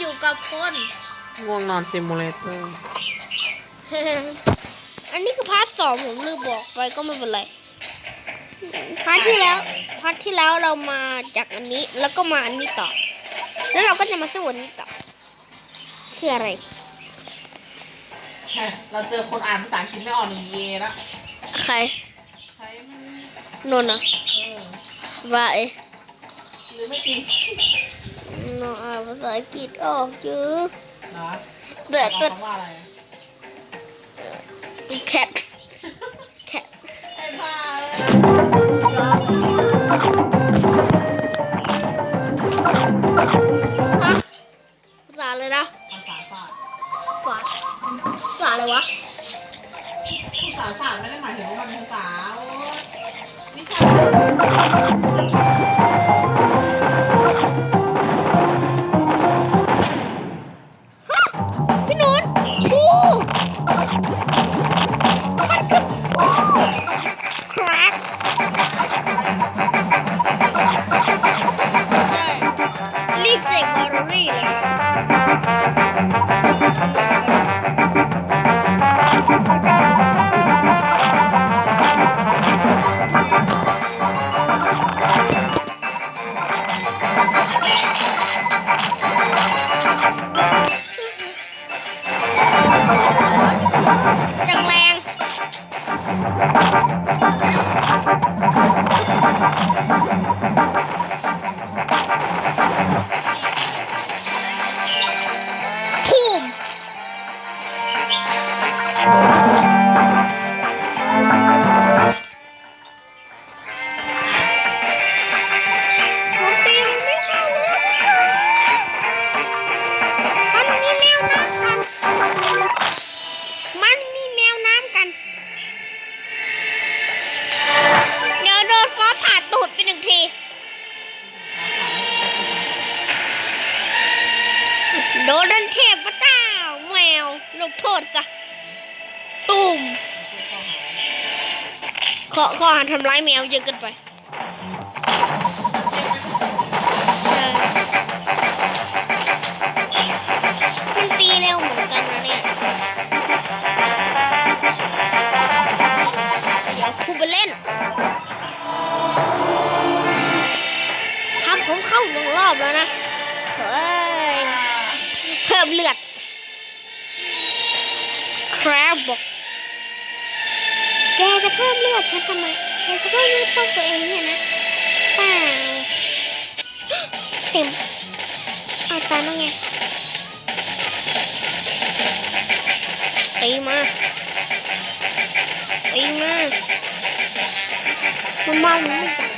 อยู่กับคนง่วงนอนซิมูเลเตอร์ อันนี้คือพาร์ทสองผมลืมบอกไปก็ไม่เป็นไร พาร์ทที่แล้ว พาร์ทที่แล้วเรามาจากอันนี้แล้วก็มาอันนี้ต่อ แล้วเราก็จะมาสู้อันนี้ต่อ คืออะไร เราเจอคนอ่านภาษาอังกฤษไม่ออกหนึ่งเยแล้วใครใช้มันนนท์นะเออว่าเอ๊ะหรือไม่จริง นนท์อ่านภาษาอังกฤษออกจื้อเหรอแต่หแต่มายความว่าอะไรแคทแคทไอ้บ้าภาษาอะไรนะภาษาศาสตร์ภาษาภาษาอะไรวะภาษาศาสตร์ไม่ได้หมายถึงว่ามันภาษาโอ๊ยวิช วลงโทษซะตุ่มขอขอหาทำร้ายแมวเยอะเกินไปมันตีเร็วเหมือนกันนะเนี่ยเดี๋ยวครูไปเล่นทำผมเข้าสองรอบแล้วนะ เฮ้ย เพิ่มเลือด ครับบอกแกจะเพิ่มเลือดฉันทำไมแกจะเพิ่มเลือดต้องตัวเองเนี่ยนะเปล่าเต็มเอาตายแล้วไงตีมาตีมามันมามันไม่จับ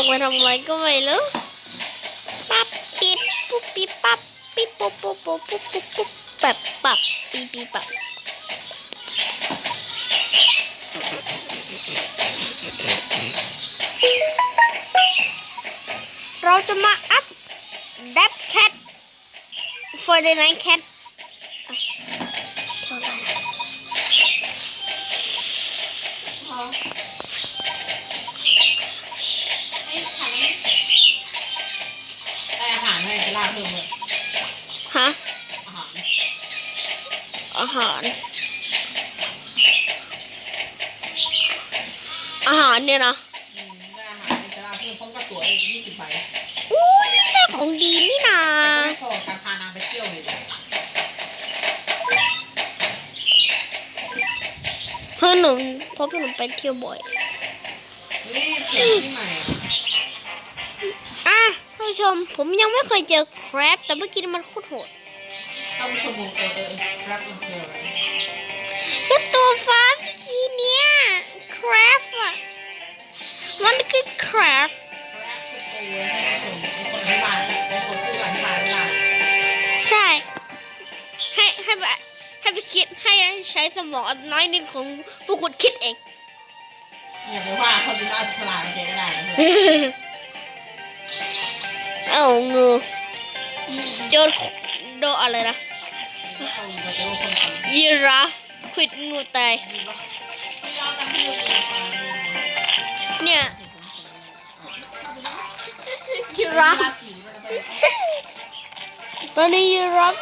งไปทำไมก็ไม่รู้ปั๊บปิ๊บปุ๊บปิ๊บปั๊บปิ๊บปุ๊บปุ๊บปุ๊บปุ๊บปุ๊บปุ๊บปับปั๊บปิ๊บปิ๊บปั๊บเราจะมาอัพเดับแคท for the night cat อาหารอาหาร อาหารเนี่ยนะอืมได้อาหารจะล่าเพิ่มพร้อมกับตั๋วอีกยี่สิบใบอู้นี่ได้ของดีนี่นาแต่ก็ไม่พอการพานางไปเที่ยวเลยจ้ะเพื่อนหนูเพราะเพื่อนหนูไปเที่ยวบ่อยนี่เที่ยวที่ใหม่อะอะท่านผู้ชมผมยังไม่เคยเจอแครบแต่เมื่อกี้มันโคตรโหด เข้าไปชมวงเออเออครับมันคืออะไรก็ตัวฟ้าเมื่อกี้เนี่ยครบอะมันคือครบครับคือตัวใชมเป็นคนอธิบายเป็นคนพูดอธิบายไม่ได้ใช่ ให้ให้แบบให้ไปคิดให้ใช้สมองน้อยนิดของผู้คุณคิดเองอย่าไปว่าคนที่น่าฉลาดแกก็ได้เอนเอ้างูโดนโดนอะไรนะ ยีราฟควิดงูตายดีปะไม่ยอมกันที่จะมาเนี่ยยีราฟตอนนี้ยีราฟ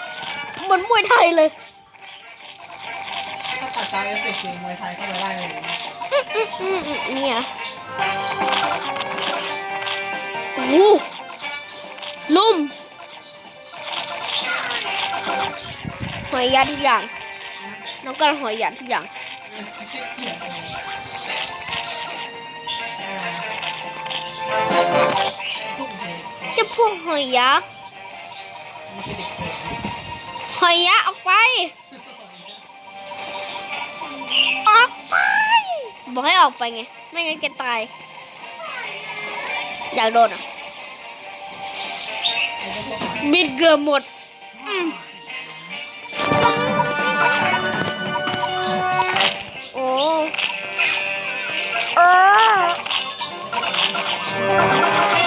เหมือนมวยไทยเลยถ้าตัดใจก็เป็นเกมมวยไทยก็จะไล่เลยเนี่ยโอ้ลุ่ม อยยัดทุกอย่าง น้องกันหอยยัดทุกอย่าง จะพูดหอยยักษ์หอยยักษ์ออกไป ออกไป บอกให้ออกไปไง ไม่งั้นแกตาย อยากโดนอะบิดเกือบหมด อืม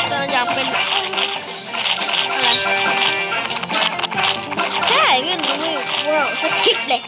แต่เราอยากเป็นอะไรใช่เงี้ยหนูไม่ว้าวสักชิปเลย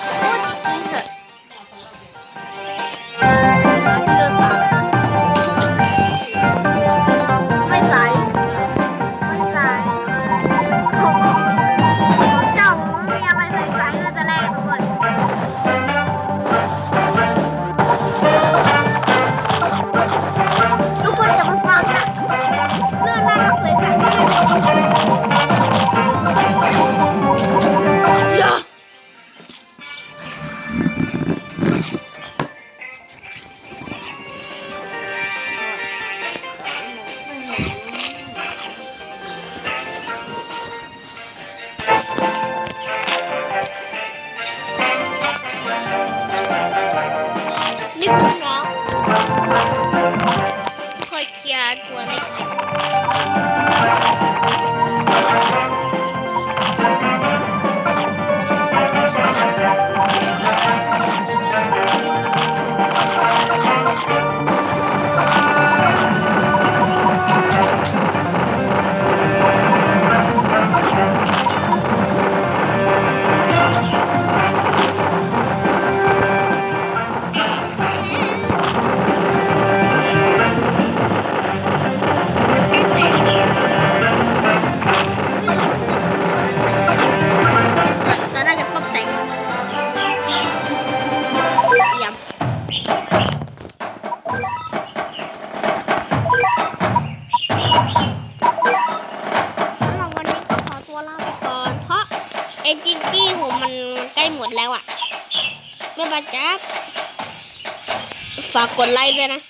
พู นี่คื มาจ้าฝากกดไลค์ด้วยนะ